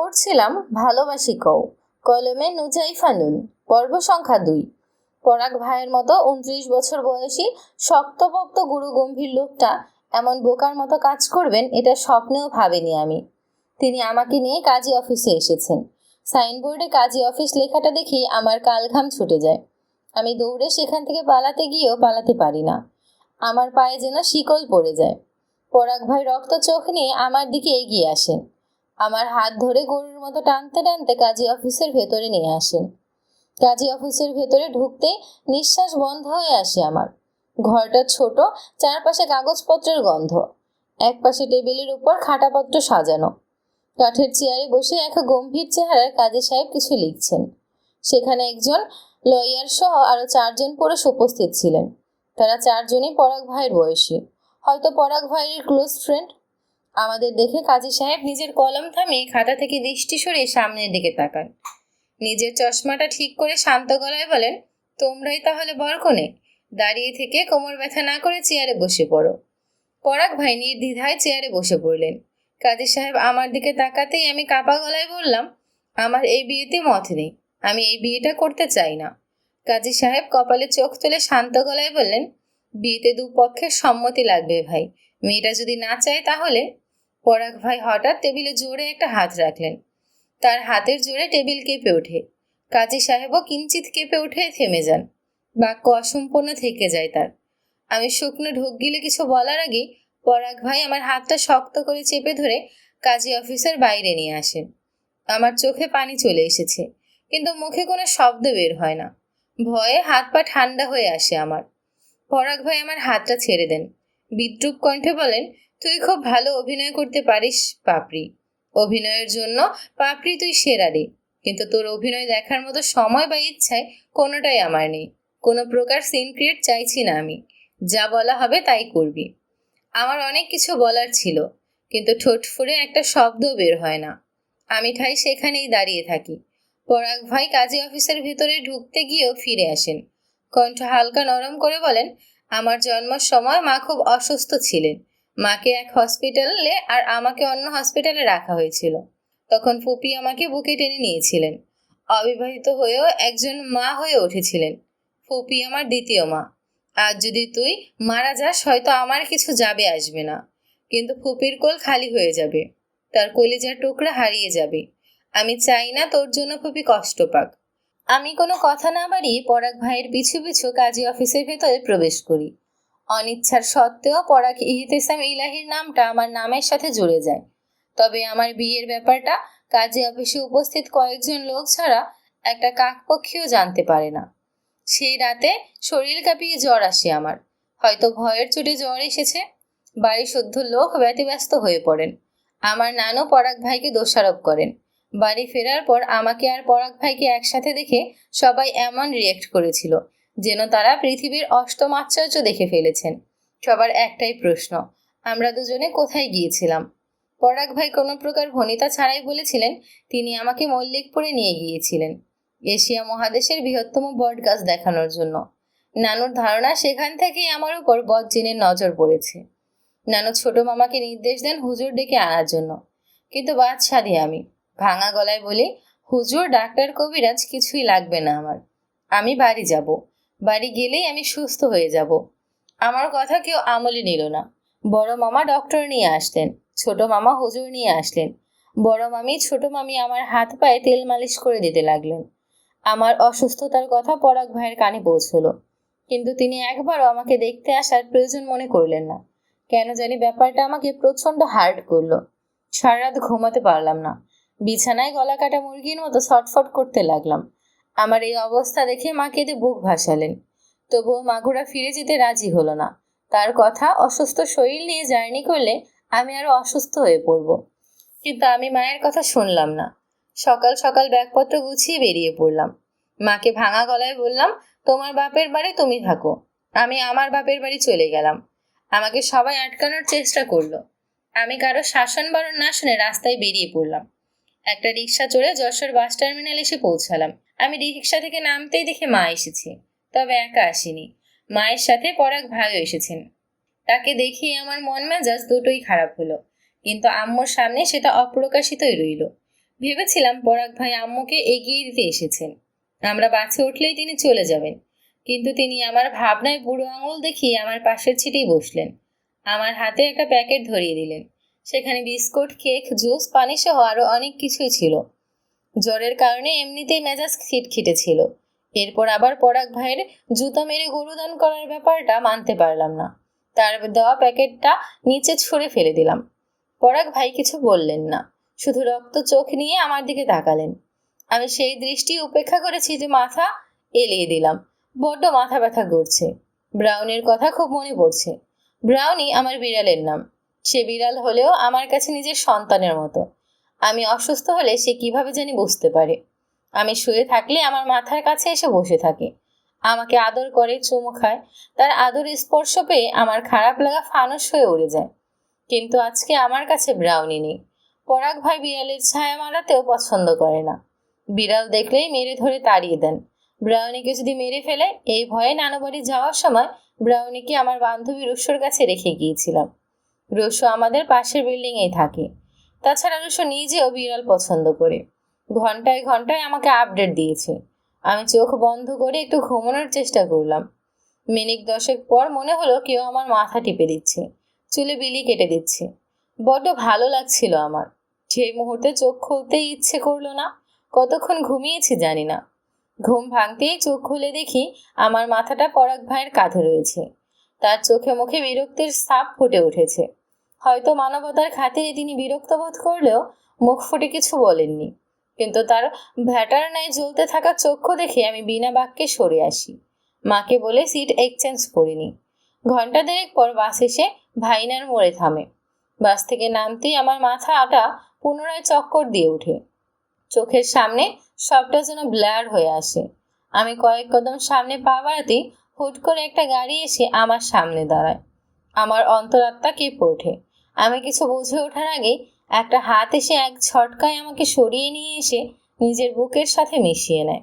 পড়ছিলাম ভালোবাসি কও। কলমে নুজাইফা নুন পর্ব সংখ্যা দুই। পরাগ ভাইয়ের মতো উনত্রিশ বছর বয়সী শক্তপোক্ত গুরু গম্ভীর লোকটা এমন বোকার মতো কাজ করবেন এটা স্বপ্নেও ভাবিনি আমি। তিনি আমাকে নিয়ে কাজী অফিসে এসেছেন। সাইনবোর্ডে কাজী অফিস লেখাটা দেখি আমার কালঘাম ছুটে যায়। আমি দৌড়ে সেখান থেকে পালাতে গিয়েও পালাতে পারি না। আমার পায়ে যেন শিকল পড়ে যায়। পরাগ ভাই রক্ত চোখ নিয়ে আমার দিকে এগিয়ে আসেন। আমার হাত ধরে গরুর মতো টানতে টানতে কাজী অফিসের ভেতরে নিয়ে আসেন। কাজী অফিসের ভেতরে ঢুকতেই নিঃশ্বাস বন্ধ হয়ে আসে আমার। ঘরটা ছোট, চারপাশে কাগজপত্রের গন্ধ। এক পাশে টেবিলের উপর খাটাপত্র সাজানো। কাঠের চেয়ারে বসে এক গম্ভীর চেহারার কাজী সাহেব কিছু লিখছেন। সেখানে একজন লয়ার সহ আরও চারজন পুরুষ উপস্থিত ছিলেন। তারা চারজনই পরাগ ভাইয়ের বয়সী। হয়তো পরাগ ভাইয়ের ক্লোজ ফ্রেন্ড আমাদের দেখে কাজী সাহেব নিজের কলম থামিয়ে খাতা থেকে দৃষ্টি সরিয়ে সামনের দিকে তাকান। নিজের চশমাটা ঠিক করে শান্ত গলায় বলেন, তোমরাই তাহলে বরকনে দাঁড়িয়ে থেকে কোমর ব্যথা না করে চেয়ারে বসে পড়ো। পরাগ ভাই নির্দ্বিধায় চেয়ারে বসে পড়লেন। কাজী সাহেব আমার দিকে তাকাতেই আমি কাপা গলায় বললাম, আমার এই বিয়েতে মত নেই। আমি এই বিয়েটা করতে চাই না। কাজী সাহেব কপালে চোখ তুলে শান্ত গলায় বললেন, বিয়েতে দুপক্ষের সম্মতি লাগবে ভাই। মেয়েটা যদি না চায় তাহলে পরাগ ভাই হঠাৎ টেবিলে জোরে একটা হাত রাখলেন। তার হাতের জোরে টেবিল কেঁপে ওঠে। কাজী সাহেবও কিঞ্চিত কেঁপে উঠে থেমে যান। বাক্য অসম্পূর্ণ থেকে যায় তার। আমি শুকনো ঢোক গিলে কিছু বলার আগেই পরাগ ভাই আমার হাতটা শক্ত করে চেপে ধরে কাজী অফিসার বাইরে নিয়ে আসেন। আমার চোখে পানি চলে এসেছে, কিন্তু মুখে কোনো শব্দ বের হয় না। ভয়ে হাত পা ঠান্ডা হয়ে আসে আমার। পরাগ ভাই আমার হাতটা ছেড়ে দেন। বিদ্রুপ কণ্ঠে বলেন, তুই খুব ভালো অভিনয় করতে পারিস, পাপড়ি। অভিনয়ের জন্য পাপড়ি তুই সেরা রে। কিন্তু তোর অভিনয় দেখার মতো সময় বা ইচ্ছায় কোনোটাই আমার নেই। কোনো প্রকার সিন ক্রিয়েট চাইছি না আমি। যা বলা হবে তাই করবি। আমার অনেক কিছু বলার ছিল, কিন্তু ঠোঁট ফুড়ে একটা শব্দ বের হয় না। আমি ঠাই সেখানেই দাঁড়িয়ে থাকি। পরাগ ভাই কাজী অফিসের ভিতরে ঢুকতে গিয়েও ফিরে আসেন। কণ্ঠ হালকা নরম করে বলেন আমার জন্মের সময় মা খুব অসুস্থ ছিলেন। মাকে এক হসপিটালে আর আমাকে অন্য হসপিটালে রাখা হয়েছিল। তখন ফুপি আমাকে বুকে টেনে নিয়েছিলেন। অবিবাহিত হয়েও একজন মা হয়ে উঠেছিলেন। ফুপি আমার দ্বিতীয় মা। আজ যদি তুই মারা যাস, হয়তো আমার কিছু যাবে আসবে না। কিন্তু ফুপির কোল খালি হয়ে যাবে। তার কলিজার টুকরা হারিয়ে যাবে। আমি চাই না তোর জন্য ফুপি কষ্ট পাক। আমি কোনো কথা না বাড়িয়ে পরাগ ভাইয়ের পিছু পিছু কাজী অফিসের ভেতরে প্রবেশ করি। অনিচ্ছার সত্ত্বেও পরাগ ইহতেসাম ইলাহির নামটা আমার নামের সাথে জুড়ে যায়। তবে আমার বিয়ের ব্যাপারটা কাজী অফিসে উপস্থিত কয়েকজন লোক ছাড়া একটা কাকপক্ষীও জানতে পারে না। সেই রাতে শরীর কাঁপিয়ে জ্বর আসে আমার। হয়তো ভয়ের চোটে জ্বর এসেছে। বাড়ির শুদ্ধ লোক ব্যতিব্যস্ত হয়ে পড়েন। আমার নানু পরাগ ভাইকে দোষারোপ করেন। বাড়ি ফেরার পর আমাকে আর পরাগ ভাইকে একসাথে দেখে সবাই এমন রিয়েক্ট করেছিল, যেন তারা পৃথিবীর অষ্টম আশ্চর্য দেখে ফেলেছেন। সবার একটাই প্রশ্ন, আমরা দুজনে কোথায় গিয়েছিলাম? পরাগ ভাই কোনো প্রকার ভনিতা ছাড়াই বলেছিলেন, তিনি আমাকে মল্লিকপুরে নিয়ে গিয়েছিলেন, এশিয়া মহাদেশের বৃহত্তম বট গাছ দেখানোর জন্য। নানুর ধারণা সেখান থেকেই আমার উপর বদজিনের নজর পড়েছে। নানু ছোট মামাকে নির্দেশ দেন হুজুর ডেকে আনার জন্য, কিন্তু বাদশাদি আমি। ভাঙা গলায় বলি, হুজুর, ডাক্তার কবিরাজ কিছুই লাগবে না আমার। আমি বাড়ি যাব। বাড়ি গেলেই আমি সুস্থ হয়ে যাব। আমার কথা কেউ আমলে নিল না। বড় মামা ডক্টর নিয়ে আসলেন। ছোট মামা হুজুর নিয়ে আসলেন। বড় মামি, ছোট মামি আমার হাত পায়ে তেল মালিশ করে দিতে লাগলেন। আমার অসুস্থতার কথা পরাগ ভাইয়ের কানে পৌঁছলো। কিন্তু তিনি একবারও আমাকে দেখতে আসার প্রয়োজন মনে করলেন না। কেন জানি ব্যাপারটা আমাকে প্রচণ্ড হার্ট করল। সারা রাত ঘুমাতে পারলাম না। বিছানায় গলা কাটা মুরগির মতো ছটফট করতে লাগলাম। আমার এই অবস্থা দেখে মা কেঁদে বুক ভাসালেন। তবুও মাগুরা ফিরে যেতে রাজি হলো না। তার কথা, অসুস্থ শরীর নিয়ে জার্নি করলে আমি আরও অসুস্থ হয়ে পড়ব। কিন্তু আমি মায়ের কথা শুনলাম না। সকাল সকাল ব্যাগপত্র গুছিয়ে বেরিয়ে পড়লাম। মাকে ভাঙা গলায় বললাম, তোমার বাপের বাড়ি তুমি থাকো। আমি আমার বাপের বাড়ি চলে গেলাম। আমাকে সবাই আটকানোর চেষ্টা করল। আমি কারও শাসন বারণ না শুনে রাস্তায় বেরিয়ে পড়লাম। একটা রিক্সা চড়ে যশোর বাস টার্মিনাল এসে পৌঁছালাম। আমি রিক্সা থেকে নামতেই দেখে মা এসেছে, তবে একা আসেনি। মায়ের সাথে পরাগ ভাইও এসেছেন। তাকে দেখিয়ে আমার মন মেজাজ দুটোই খারাপ হলো, কিন্তু আম্মুর সামনে সেটা অপ্রকাশিতই রইল। ভেবেছিলাম পরাগ ভাই আম্মুকে এগিয়ে দিতে এসেছেন। আমরা বাসে উঠলেই তিনি চলে যাবেন, কিন্তু তিনি আমার ভাবনায় বুড়ো আঙুল দেখিয়ে আমার পাশের ছিটেই বসলেন। আমার হাতে একটা প্যাকেট ধরিয়ে দিলেন। সেখানে বিস্কুট, কেক, জুস পানি সহ আরও অনেক কিছুই ছিল। জ্বরের কারণে এমনিতেই মেজাজ খিটখিটে ছিল এরপর আবার পরাগ ভাইয়ের জুতা মেরে গরুদান করার ব্যাপারটা মানতে পারলাম না। তার দেওয়া প্যাকেটটা নিচে ছুঁড়ে ফেলে দিলাম। পরাগ ভাই কিছু বললেন না, শুধু রক্ত চোখ নিয়ে আমার দিকে তাকালেন। আমি সেই দৃষ্টি উপেক্ষা করেছি যে মাথা এলিয়ে দিলাম। বড্ড মাথা ব্যথা করছে। ব্রাউনির কথা খুব মনে পড়ছে। ব্রাউনি আমার বিড়ালের নাম। সে বিড়াল হলেও আমার কাছে নিজের সন্তানের মতো। আমি অসুস্থ হলে সে কীভাবে জানি বুঝতে পারে। আমি শুয়ে থাকলে আমার মাথার কাছে এসে বসে থাকে। আমাকে আদর করে, চুমু খায়। তার আদর স্পর্শ পেয়ে আমার খারাপ লাগা ফানস হয়ে উড়ে যায়। কিন্তু আজকে আমার কাছে ব্রাউনি নেই। পরাগ ভাই বিড়ালের ছায়া মারাতেও পছন্দ করে না। বিড়াল দেখলেই মেরে ধরে তাড়িয়ে দেন। ব্রাউনিকে যদি মেরে ফেলে, এই ভয়ে নানু বাড়ি যাওয়ার সময় ব্রাউনিকে আমার বান্ধবী রুশোর কাছে রেখে গিয়েছিলাম। রুশো আমাদের পাশের বিল্ডিংয়েই থাকে। তাছাড়া রুশো নিজেও বিড়াল পছন্দ করে। ঘন্টায় ঘন্টায় আমাকে আপডেট দিয়েছে। আমি চোখ বন্ধ করে একটু ঘুমানোর চেষ্টা করলাম। মিনিট দশেক পর মনে হলো কেউ আমার মাথা টিপে দিচ্ছে। চুলে বিলি কেটে দিচ্ছে। বড্ড ভালো লাগছিল আমার। সেই মুহূর্তে চোখ খুলতেই ইচ্ছে করল না। কতক্ষণ ঘুমিয়েছি জানি না। ঘুম ভাঙতেই চোখ খুলে দেখি আমার মাথাটা পরাগ ভাইয়ের কাঁধে রয়েছে। তার চোখে মুখে বিরক্তির সাপ ফুটে উঠেছে। হয়তো মানবতার খাতিরে তিনি বিরক্ত বোধ করলেও মুখ ফুটে কিছু বলেননি। কিন্তু তার ভ্যাটার ন্যায় জ্বলতে থাকা চক্ষু দেখে আমি বিনা বাক্যে সরে আসি। মাকে বলে সিট এক্সচেঞ্জ করিনি ঘণ্টা দেড়েক পর বাস এসে ভাইনার মোড়ে থামে। বাস থেকে নামতেই আমার মাথা আটা পুনরায় চক্কর দিয়ে ওঠে। চোখের সামনে সবটা যেন ব্লার হয়ে আসে। আমি কয়েক কদম সামনে পা বাড়াতেই হুট করে একটা গাড়ি এসে আমার সামনে দাঁড়ায়। আমার অন্তরাত্মা কেঁপে ওঠে। আমি কিছু বুঝে ওঠার আগে একটা হাত এসে এক ছটকায় আমাকে সরিয়ে নিয়ে এসে নিজের বুকের সাথে মিশিয়ে নেয়।